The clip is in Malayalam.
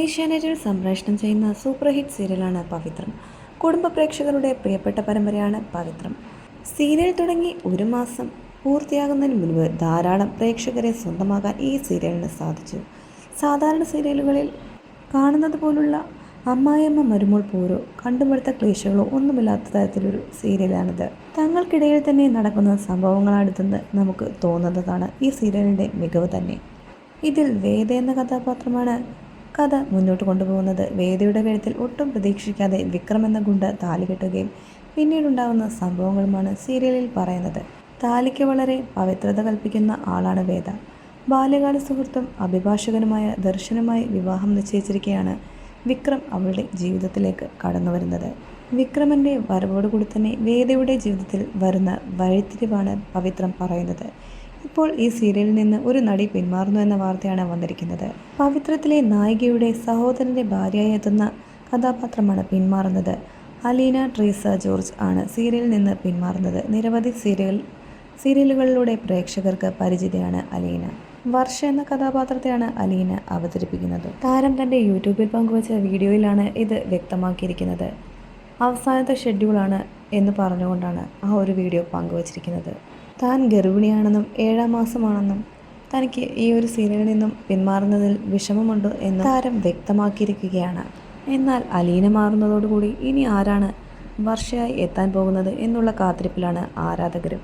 ഏഷ്യാനെറ്റിൽ സംപ്രേഷണം ചെയ്യുന്ന സൂപ്പർ ഹിറ്റ് സീരിയലാണ് പവിത്രം. കുടുംബ പ്രേക്ഷകരുടെ പ്രിയപ്പെട്ട പരമ്പരയാണ് പവിത്രം. സീരിയൽ തുടങ്ങി ഒരു മാസം പൂർത്തിയാകുന്നതിന് മുൻപ് ധാരാളം പ്രേക്ഷകരെ സ്വന്തമാക്കാൻ ഈ സീരിയലിന് സാധിച്ചു. സാധാരണ സീരിയലുകളിൽ കാണുന്നത് പോലുള്ള അമ്മായിയമ്മ മരുമോൾ പോരോ കണ്ടുപിടുത്ത ക്ലേശകളോ ഒന്നുമില്ലാത്ത തരത്തിലൊരു സീരിയലാണിത്. തങ്ങൾക്കിടയിൽ തന്നെ നടക്കുന്ന സംഭവങ്ങളാണിതെന്ന് നമുക്ക് തോന്നുന്നതാണ് ഈ സീരിയലിന്റെ മികവ് തന്നെ. ഇതിൽ വേദ എന്ന കഥാപാത്രമാണ് കഥ മുന്നോട്ട് കൊണ്ടുപോകുന്നത്. വേദയുടെ കഴുത്തിൽ ഒട്ടും പ്രതീക്ഷിക്കാതെ വിക്രം എന്ന ഗുണ്ട താലി കെട്ടുകയും പിന്നീടുണ്ടാകുന്ന സംഭവങ്ങളുമാണ് സീരിയലിൽ പറയുന്നത്. താലിക്ക് വളരെ പവിത്രത കൽപ്പിക്കുന്ന ആളാണ് വേദ. ബാല്യകാല സുഹൃത്തും അഭിഭാഷകനുമായ ദർശനമായി വിവാഹം നിശ്ചയിച്ചിരിക്കെയാണ് വിക്രം അവളുടെ ജീവിതത്തിലേക്ക് കടന്നു വരുന്നത്. വിക്രമന്റെ വരവോടുകൂടി തന്നെ വേദയുടെ ജീവിതത്തിൽ വരുന്ന വഴിത്തിരിവാണ് പവിത്രം പറയുന്നത്. ഇപ്പോൾ ഈ സീരിയലിൽ നിന്ന് ഒരു നടി പിന്മാറുന്നു എന്ന വാർത്തയാണ് വന്നിരിക്കുന്നത്. പവിത്രത്തിലെ നായികയുടെ സഹോദരന്റെ ഭാര്യയായി എത്തുന്ന കഥാപാത്രമാണ് പിന്മാറുന്നത്. അലീന ട്രീസ ജോർജ് ആണ് സീരിയലിൽ നിന്ന് പിന്മാറുന്നത്. നിരവധി സീരിയൽ സീരിയലുകളിലൂടെ പ്രേക്ഷകർക്ക് പരിചിതയാണ് അലീന. വർഷ എന്ന കഥാപാത്രത്തെയാണ് അലീന അവതരിപ്പിക്കുന്നത്. താരം തന്റെ യൂട്യൂബിൽ പങ്കുവച്ച വീഡിയോയിലാണ് ഇത് വ്യക്തമാക്കിയിരിക്കുന്നത്. അവസാനത്തെ ഷെഡ്യൂളാണ് എന്ന് പറഞ്ഞുകൊണ്ടാണ് ആ ഒരു വീഡിയോ പങ്കുവച്ചിരിക്കുന്നത്. താൻ ഗർഭിണിയാണെന്നും ഏഴാം മാസമാണെന്നും തനിക്ക് ഈ ഒരു സീരിയലിൽ നിന്നും പിന്മാറുന്നതിൽ വിഷമമുണ്ട് എന്ന് താരം വ്യക്തമാക്കിയിരിക്കുകയാണ്. എന്നാൽ അലീന മാറുന്നതോടുകൂടി ഇനി ആരാണ് വർഷയായി എത്താൻ പോകുന്നത് എന്നുള്ള കാത്തിരിപ്പിലാണ് ആരാധകരും.